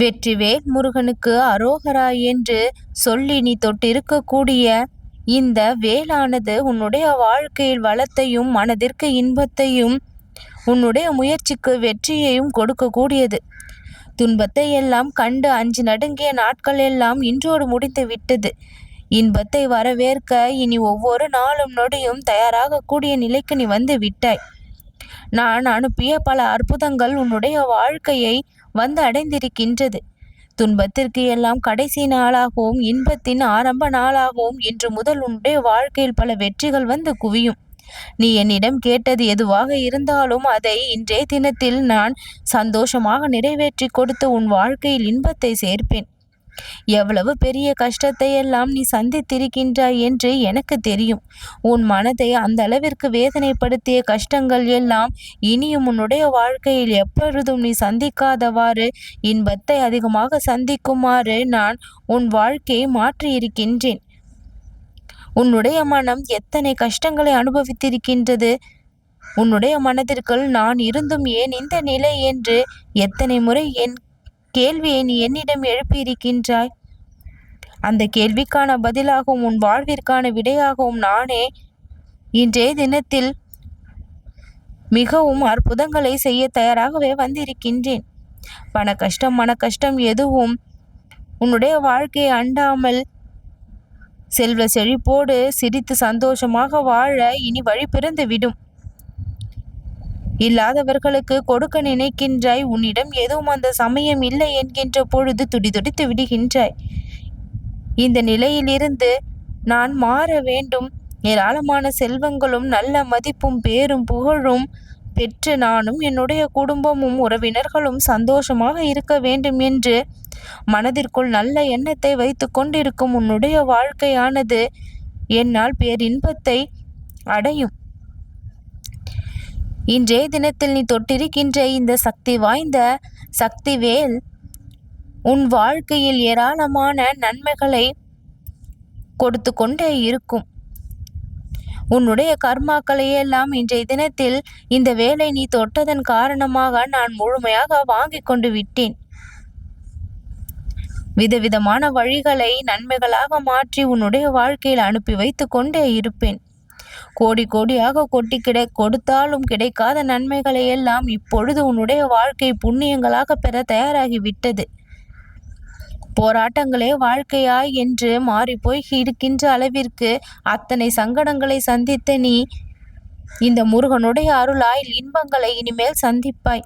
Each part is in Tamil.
வெற்றிவேல் முருகனுக்கு அரோகரா என்று சொல்லி நீ தொட்டிருக்கக்கூடிய இந்த வேலானது உன்னுடைய வாழ்க்கையில் வளத்தையும் மனதிற்கு இன்பத்தையும் உன்னுடைய முயற்சிக்கு வெற்றியையும் கொடுக்கக்கூடியது. துன்பத்தை எல்லாம் கண்டு அஞ்சு நடுங்கிய நாட்கள் எல்லாம் இன்றோடு முடிந்து விட்டது. இன்பத்தை வரவேற்க இனி ஒவ்வொரு நாளும் நொடியும் தயாராகக்கூடிய நிலைக்கு நீ வந்து விட்டாய். நான் அனுப்பிய பல அற்புதங்கள் உன்னுடைய வாழ்க்கையை வந்து அடைந்திருக்கின்றது. துன்பத்திற்கு எல்லாம் கடைசி நாளாகவும் இன்பத்தின் ஆரம்ப நாளாகவும் இன்று முதல் உன்னுடைய வாழ்க்கையில் பல வெற்றிகள் வந்து குவியும். நீ என்னிடம் கேட்டது எதுவாக இருந்தாலும் அதை இன்றைய தினத்தில் நான் சந்தோஷமாக நிறைவேற்றி கொடுத்து உன் வாழ்க்கையில் இன்பத்தை சேர்ப்பேன். எவ்வளவு பெரிய கஷ்டத்தை எல்லாம் நீ சந்தித்திருக்கின்றாய் என்று எனக்கு தெரியும். உன் மனதை அந்த அளவிற்கு வேதனைப்படுத்திய கஷ்டங்கள் எல்லாம் இனியும் உன்னுடைய வாழ்க்கையில் எப்பொழுதும் நீ சந்திக்காதவாறு இன்பத்தை அதிகமாக சந்திக்குமாறு நான் உன் வாழ்க்கையை மாற்றியிருக்கின்றேன். உன்னுடைய மனம் எத்தனை கஷ்டங்களை அனுபவித்திருக்கின்றது? உன்னுடைய மனதிற்குள் நான் இருந்தும் ஏன் இந்த நிலை என்று எத்தனை முறை என் கேள்வியை நீ என்னிடம் எழுப்பியிருக்கின்றாய்? அந்த கேள்விக்கான பதிலாகவும் உன் வாழ்விற்கான விடையாகவும் நானே இன்றைய தினத்தில் மிகவும் அற்புதங்களை செய்ய தயாராகவே வந்திருக்கின்றேன். பண கஷ்டம் மன கஷ்டம் எதுவும் உன்னுடைய வாழ்க்கையை அண்டாமல் செல்வ செழிப்போடு சிரித்து சந்தோஷமாக வாழ இனி வழி பிறந்து விடும் இல்லாதவர்களுக்கு கொடுக்க நினைக்கின்றாய். உன்னிடம் எதுவும் அந்த சமயம் இல்லை என்கின்ற பொழுது துடிதுடித்து விடுகின்றாய். இந்த நிலையிலிருந்து நான் மாற வேண்டும். ஏராளமான செல்வங்களும் நல்ல மதிப்பும் பேரும் புகழும் பெற்று நானும் என்னுடைய குடும்பமும் உறவினர்களும் சந்தோஷமாக இருக்க வேண்டும் என்று மனதிற்குள் நல்ல எண்ணத்தை வைத்து கொண்டிருக்கும் உன்னுடைய வாழ்க்கையானது என்னால் பேரின்பத்தை அடையும். இன்றைய தினத்தில் நீ தொட்டிருக்கின்ற இந்த சக்தி வாய்ந்த சக்தி வேல் உன் வாழ்க்கையில் ஏராளமான நன்மைகளை கொடுத்து கொண்டே இருக்கும். உன்னுடைய கர்மாக்களை எல்லாம் இன்றைய தினத்தில் இந்த வேலை நீ தொட்டதன் காரணமாக நான் முழுமையாக வாங்கி கொண்டு விட்டேன். விதவிதமான வழிகளை நன்மைகளாக மாற்றி உன்னுடைய வாழ்க்கையில் அனுப்பி வைத்து கொண்டே இருப்பேன். கோடி கோடியாக கொட்டி கிடை கொடுத்தாலும் கிடைக்காத நன்மைகளை எல்லாம் இப்பொழுது உன்னுடைய வாழ்க்கை புண்ணியங்களாக பெற தயாராகி விட்டது. போராட்டங்களே வாழ்க்கையா என்று மாறிப்போய் இருக்கின்ற அளவிற்கு அத்தனை சங்கடங்களை சந்தித்த நீ இந்த முருகனுடைய அருளாய் இன்பங்களை இனிமேல் சந்திப்பாய்.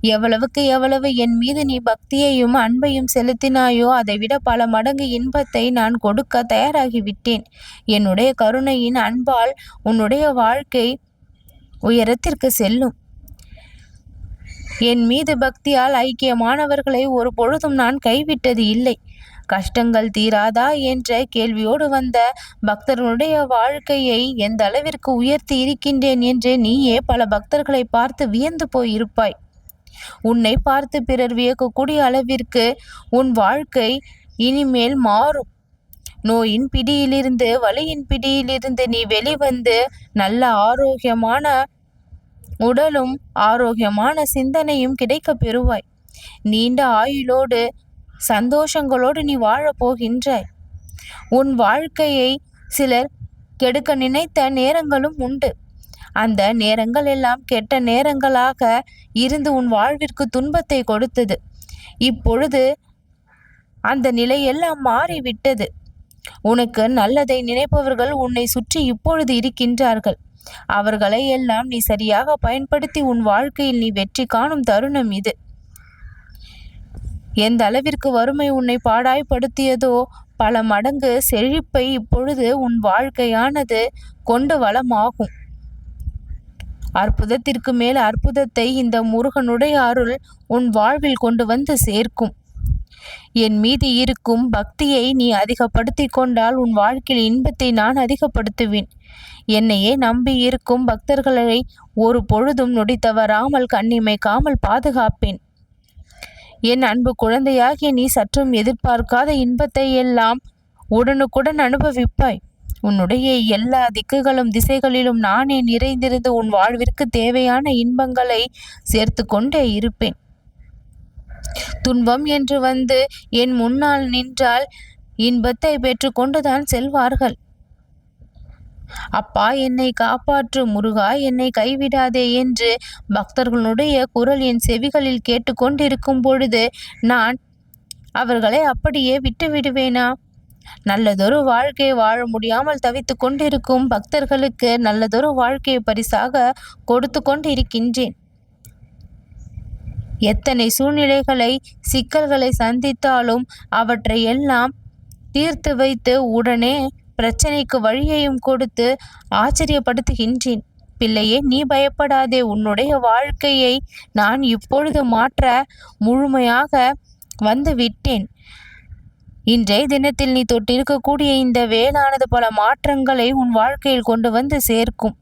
எவ்வளவுக்கு எவ்வளவு என் மீது நீ பக்தியையும் அன்பையும் செலுத்தினாயோ அதைவிட பல மடங்கு இன்பத்தை நான் கொடுக்க தயாராகிவிட்டேன். என்னுடைய கருணையின் அன்பால் உன்னுடைய வாழ்க்கை உயரத்திற்கு செல்லும். என் மீது பக்தியால் ஐக்கியமானவர்களை ஒரு பொழுதும் நான் கைவிட்டது இல்லை. கஷ்டங்கள் தீராதா என்ற கேள்வியோடு வந்த பக்தர்களுடைய வாழ்க்கையை எந்த அளவிற்கு உயர்த்தி இருக்கின்றேன் என்று நீயே பல பக்தர்களை பார்த்து வியந்து போயிருப்பாய். உன்னை பார்த்து பிறர் வியக்கக்கூடிய அளவிற்கு உன் வாழ்க்கை இனிமேல் மாறும். நோயின் பிடியிலிருந்து வலியின் பிடியிலிருந்து நீ வெளிவந்து நல்ல ஆரோக்கியமான உடலும் ஆரோக்கியமான சிந்தனையும் கிடைக்க பெறுவாய். நீண்ட ஆயுளோடு சந்தோஷங்களோடு நீ வாழப் போகின்றாய். உன் வாழ்க்கையை சிலர் கெடுக்க நினைத்த நேரங்களும் உண்டு. அந்த நேரங்கள் எல்லாம் கெட்ட நேரங்களாக இருந்து உன் வாழ்விற்கு துன்பத்தை கொடுத்தது. இப்பொழுது அந்த நிலையெல்லாம் மாறிவிட்டது. உனக்கு நல்லதை நினைப்பவர்கள் உன்னை சுற்றி இப்பொழுது இருக்கின்றார்கள். அவர்களை எல்லாம் நீ சரியாக பயன்படுத்தி உன் வாழ்க்கையில் நீ வெற்றி காணும் தருணம் இது. எந்த அளவிற்கு வறுமை உன்னை பாடாய்படுத்தியதோ பல மடங்கு செழிப்பை இப்பொழுது உன் வாழ்க்கையானது கொண்டு வளமாகும். அற்புதத்திற்கு மேல் அற்புதத்தை இந்த முருகனுடைய அருள் உன் வாழ்வில் கொண்டு வந்து சேர்க்கும். என் மீது இருக்கும் பக்தியை நீ அதிகப்படுத்தி கொண்டால் உன் வாழ்க்கையில் இன்பத்தை நான் அதிகப்படுத்துவேன். என்னையே நம்பி இருக்கும் பக்தர்களை ஒரு பொழுதும் நொடித்தவராமல் கண்ணிமைக்காமல் பாதுகாப்பேன். என் அன்பு குழந்தையாகிய நீ சற்றும் எதிர்பார்க்காத இன்பத்தை எல்லாம் உடனுக்குடன் அனுபவிப்பாய். உன்னுடைய எல்லா திக்குகளும் திசைகளிலும் நானே நிறைந்திருந்து உன் வாழ்விற்கு தேவையான இன்பங்களை சேர்த்து கொண்டே இருப்பேன். துன்பம் என்று வந்து என் முன்னால் நின்றால் இன்பத்தை பெற்றுக்கொண்டுதான் செல்வார்கள். அப்பா என்னை காப்பாற்று முருகா என்னை கைவிடாதே என்று பக்தர்களுடைய குரல் என் செவிகளில் கேட்டுக்கொண்டிருக்கும் பொழுது நான் அவர்களை அப்படியே விட்டு விடுவேனா நல்லதொரு வாழ்க்கையை வாழ முடியாமல் தவித்து கொண்டிருக்கும் பக்தர்களுக்கு நல்லதொரு வாழ்க்கையை பரிசாக கொடுத்து கொண்டிருக்கின்றேன். எத்தனை சூழ்நிலைகளை சிக்கல்களை சந்தித்தாலும் அவற்றை எல்லாம் தீர்த்து வைத்து உடனே பிரச்சனைக்கு வழியையும் கொடுத்து ஆச்சரியப்படுத்துகின்றேன். பிள்ளையே நீ பயப்படாதே. உன்னுடைய வாழ்க்கையை நான் இப்பொழுது மாற்ற முழுமையாக வந்து விட்டேன் இன்றைய தினத்தில் நீ தொட்டிருக்கக்கூடிய இந்த வேளானது பல மாற்றங்களை உன் வாழ்க்கையில் கொண்டு வந்து சேர்க்கும்.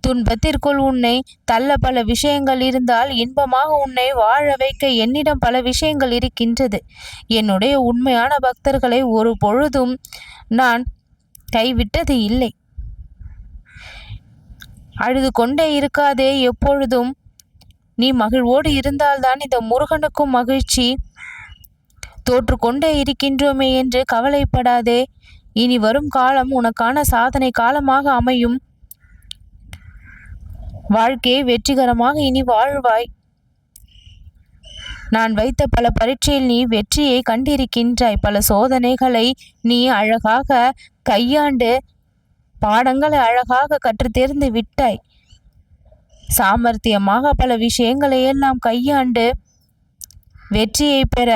துன்பத்திற்குள் உன்னை தள்ள பல விஷயங்கள் இருந்தால் இன்பமாக உன்னை வாழ வைக்க என்னிடம் பல விஷயங்கள் இருக்கின்றது. என்னுடைய உண்மையான பக்தர்களை ஒரு பொழுதும் நான் கைவிட்டது இல்லை. அழுது கொண்டே இருக்காதே எப்பொழுதும். நீ மகிழ்வோடு இருந்தால்தான் இந்த முருகனுக்கும் மகிழ்ச்சி. தோற்று கொண்டே இருக்கின்றோமே என்று கவலைப்படாதே. இனி வரும் காலம் உனக்கான சாதனை காலமாக அமையும். வாழ்க்கையை வெற்றிகரமாக இனி வாழ்வாய். நான் வைத்த பல பரீட்சையில் நீ வெற்றியை கண்டிருக்கின்றாய். பல சோதனைகளை நீ அழகாக கையாண்டு பாடங்களை அழகாக கற்று தேர்ந்து விட்டாய். சாமர்த்தியமாக பல விஷயங்களை எல்லாம் கையாண்டு வெற்றியை பெற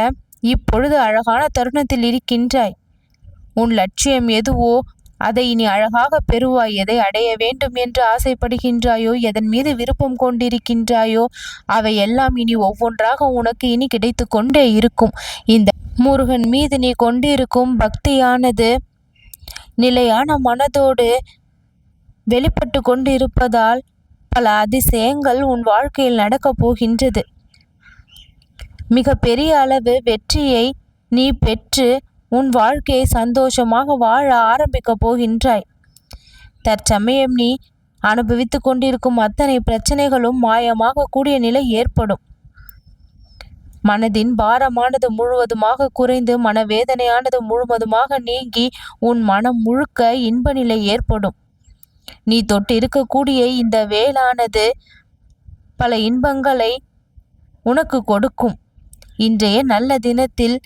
இப்பொழுது அழகான தருணத்தில் இருக்கின்றாய். உன் லட்சியம் எதுவோ அதை இனி அழகாக பெறுவாய். எதை அடைய வேண்டும் என்று ஆசைப்படுகின்றாயோ எதன் மீது விருப்பம் கொண்டிருக்கின்றாயோ அவை எல்லாம் இனி ஒவ்வொன்றாக உனக்கு இனி கிடைத்து கொண்டே இருக்கும். இந்த முருகன் மீது நீ கொண்டிருக்கும் பக்தியானது நிலையான மனதோடு வெளிப்பட்டு கொண்டிருப்பதால் பல அதிசயங்கள் உன் வாழ்க்கையில் நடக்கப் போகின்றது. மிக பெரிய அளவு வெற்றியை நீ பெற்று உன் வாழ்க்கையை சந்தோஷமாக வாழ ஆரம்பிக்கப் போகின்றாய். தற்சமயம் நீ அனுபவித்து கொண்டிருக்கும் அத்தனை பிரச்சனைகளும் மாயமாக கூடிய நிலை ஏற்படும். மனதின் பாரமானது முழுவதுமாக குறைந்து மனவேதனையானது முழுவதுமாக நீங்கி உன் மனம் முழுக்க இன்ப நிலை ஏற்படும். நீ தொட்டு இருக்கக்கூடிய இந்த வேளானது பல இன்பங்களை உனக்கு கொடுக்கும். இன்றைய நல்ல தினத்தில்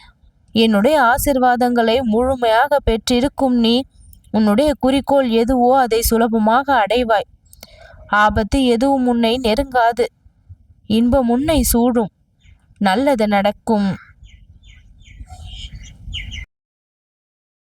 என்னுடைய ஆசிர்வாதங்களை முழுமையாக பெற்றிருக்கும் நீ உன்னுடைய குறிக்கோள் எதுவோ அதை சுலபமாக அடைவாய். ஆபத்து எதுவும் உன்னை நெருங்காது. இன்பம் உன்னை சூடும். நல்லது நடக்கும்.